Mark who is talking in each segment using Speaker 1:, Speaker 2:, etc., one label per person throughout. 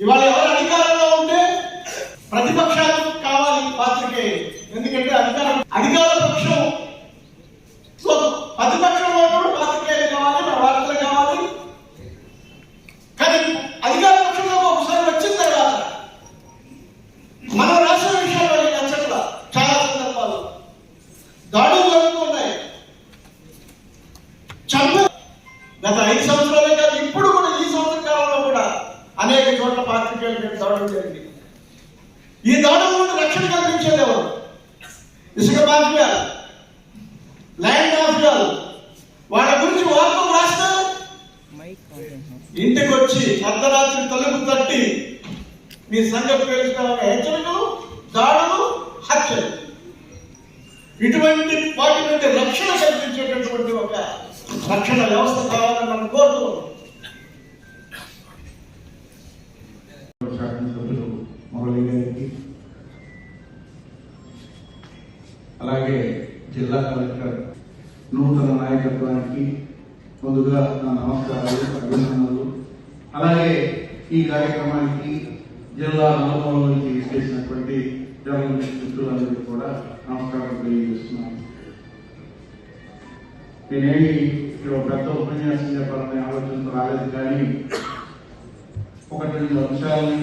Speaker 1: ఇవాళ ఎవరు అధికారంలో ఉంటే ప్రతిపక్షాలు కావాలి పాత్రకే. ఎందుకంటే అధికారం అధికార పక్షం. సో ప్రతిపక్షంలో కూడా పాత్రికేయులు కావాలి మన వార్తలు కావాలి. కానీ అధికార పక్షంలో ఒకసారి వచ్చిన తర్వాత మన రాష్ట్ర విషయాలు నచ్చట్ల చాలా సందర్భాలు దాడులు జరుగుతున్నాయి చంప గత ఐదు సంవత్సరాలే కాదు ఇప్పుడు కూడా ఈ సంవత్సర కాలంలో కూడా అనేక చోట్ల పాత్రికేయుల మీద దాడులు జరిగింది ఈ దాడుల నుండి రక్షణ కల్పించేది ఎవరు? ఇసుక మాఫియా ల్యాండ్ మాఫియాలు. వాళ్ళ గురించి వార్తలు రాస్తారు ఇంటికి వచ్చి అర్ధరాత్రి తలుపు తట్టి మీ సంఘ పేరుస్తామనే హెచ్చరికలు దాడులు హత్యలు. ఇటువంటి వాటి నుండి రక్షణ కల్పించేటటువంటి ఒక రక్షణ వ్యవస్థ కావాలని
Speaker 2: మురళి గారికి అలాగే జిల్లా కలెక్టర్ నూతన నాయకత్వానికి ముందుగా నా నమస్కారాలు అభినందనలు. అలాగే ఈ కార్యక్రమానికి జిల్లా నలుమూల నుంచి చేసినటువంటి జర్నలిస్ట్ మిత్రులందరికీ కూడా నమస్కారం తెలియజేస్తున్నాను. నేనేమి ఇక్కడ పెద్ద ఉపన్యాసం చెప్పాలనే ఆలోచనతో రాలేదు కానీ ఒకటి రెండు అంశాలని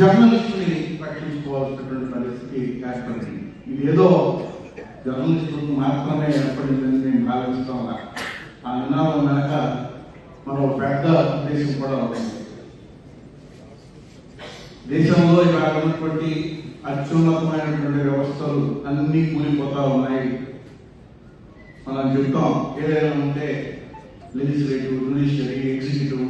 Speaker 2: జర్నలిస్టుని రక్షించుకోవాల్సినటువంటి పరిస్థితి ఏర్పడింది. ఇది ఏదో జర్నలిస్టులకు మాత్రమే ఏర్పడిందని నేను భావిస్తా ఉన్నా. ఆ నినాదం వెనక మరో పెద్ద ఉద్దేశం కూడా ఉంది. దేశంలో ఇవాళ ఉన్నటువంటి అత్యున్నతమైనటువంటి వ్యవస్థలు అన్ని కూలిపోతా ఉన్నాయి. మనం చెప్తాం ఏదైనా ఉంటే లెజిస్లేటివ్ జుడిషియరీ ఎగ్జిక్యూటివ్